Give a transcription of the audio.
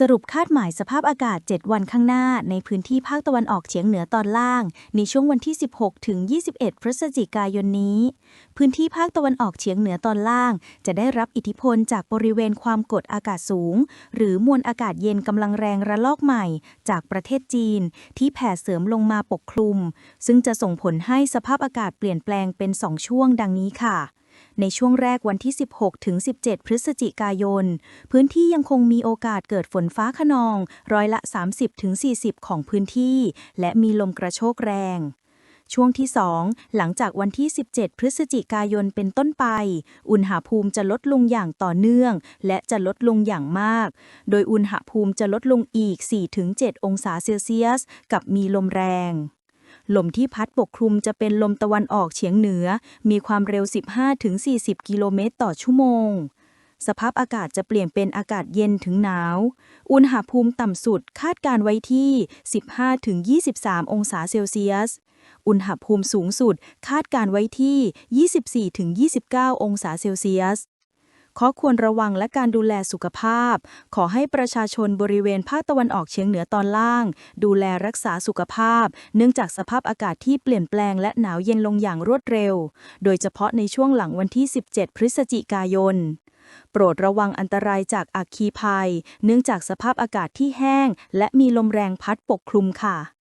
สรุปคาดหมายสภาพอากาศ 7 วันข้างหน้า ในพื้นที่ภาคตะวันออกเฉียงเหนือตอนล่าง ในช่วงวันที่ 16 ถึง 21 พฤศจิกายนนี้ พื้นที่ภาคตะวันออกเฉียงเหนือตอนล่าง จะได้รับอิทธิพลจากบริเวณความกดอากาศสูง หรือมวลอากาศเย็นกำลังแรงระลอกใหม่ จากประเทศจีน ที่แผ่เสริมลงมาปกคลุม ซึ่งจะส่งผลให้สภาพอากาศเปลี่ยนแปลงเป็น 2 ช่วงดังนี้ค่ะ ในช่วงแรกวันที่ 16 ถึง 17 พฤศจิกายน พื้นที่ยังคงมีโอกาสเกิดฝนฟ้าขนอง ร้อยละ 30 ถึง 40 ของพื้นที่ และมีลมกระโชกแรง ช่วงที่ 2 หลังจากวันที่ 17 พฤศจิกายนเป็นต้นไป อุณหภูมิจะลดลงอย่างต่อเนื่อง และจะลดลงอย่างมาก โดยอุณหภูมิจะลดลงอีก 4-7 องศาเซลเซียส กับมีลมแรง ลมที่พัดปกคลุมจะเป็นลมตะวันออกเฉียงเหนือ มีความเร็ว 15-40 กิโลเมตรต่อชั่วโมง สภาพอากาศจะเปลี่ยนเป็นอากาศเย็นถึงหนาว อุณหภูมิต่ำสุดคาดการไว้ที่ 15-23 องศาเซลเซียส อุณหภูมิสูงสุดคาดการไว้ที่ 24-29 องศาเซลเซียส ข้อควรระวังและการดูแลสุขภาพ ขอให้ประชาชนบริเวณภาคตะวันออกเฉียงเหนือตอนล่าง ดูแลรักษาสุขภาพ เนื่องจากสภาพอากาศที่เปลี่ยนแปลงและหนาวเย็นลงอย่างรวดเร็ว โดยเฉพาะในช่วงหลังวันที่ 17 พฤศจิกายนโปรดระวังอันตรายจากอัคคีภัย เนื่องจากสภาพอากาศที่แห้ง และมีลมแรงพัดปกคลุมค่ะ